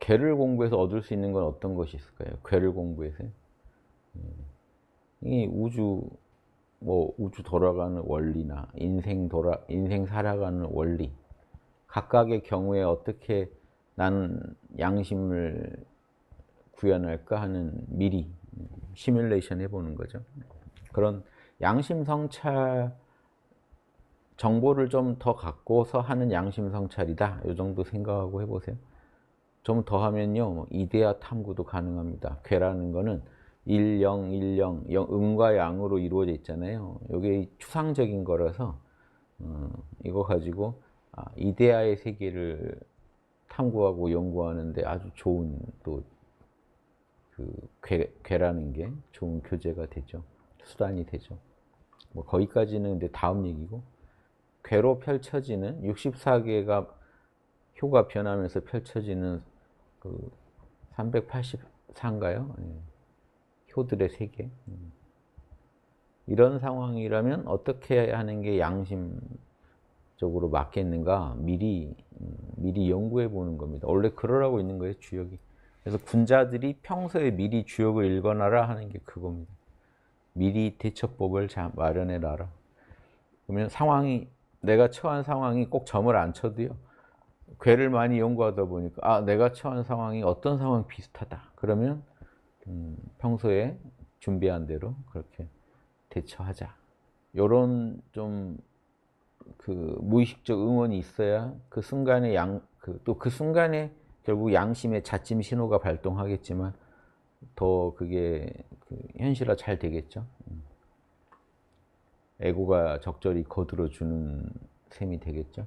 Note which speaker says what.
Speaker 1: 괴를 공부해서 얻을 수 있는 건 어떤 것이 있을까요? 괴를 공부해서 이 우주 뭐 우주 돌아가는 원리나 인생 돌아 인생 살아가는 원리 각각의 경우에 어떻게 나는 양심을 구현할까 하는 미리 시뮬레이션 해보는 거죠. 그런 양심 성찰 정보를 좀 더 갖고서 하는 양심 성찰이다. 이 정도 생각하고 해보세요. 좀 더 하면요, 뭐 이데아 탐구도 가능합니다. 괴라는 거는 일영, 일영, 영, 음과 양으로 이루어져 있잖아요. 이게 추상적인 거라서 어, 이거 가지고 아, 이데아의 세계를 탐구하고 연구하는데 아주 좋은 또 그 괴라는 게 좋은 교재가 되죠. 수단이 되죠. 뭐 거기까지는 근데 다음 얘기고 괴로 펼쳐지는 64개가 효가 변하면서 펼쳐지는 그 384인가요? 효들의 세계. 음. 이런 상황이라면 어떻게 하는 게 양심적으로 맞겠는가 미리 음, 미리 연구해 보는 겁니다. 원래 그러라고 있는 거예요, 주역이. 그래서 군자들이 평소에 미리 주역을 읽어놔라 하는 게 그겁니다. 미리 대처법을 잘 마련해 놔라. 그러면 상황이 내가 처한 상황이 꼭 점을 안 쳐도요. 괴를 많이 연구하다 보니까 아 내가 처한 상황이 어떤 상황 비슷하다. 그러면 음, 평소에 준비한 대로 그렇게 대처하자. 요런 좀 그 무의식적 응원이 있어야 그 순간에 양그또그 순간에 결국 양심의 자침 신호가 발동하겠지만 더 그게 그 현실화 잘 되겠죠. 음. 에고가 적절히 거들어 주는 셈이 되겠죠.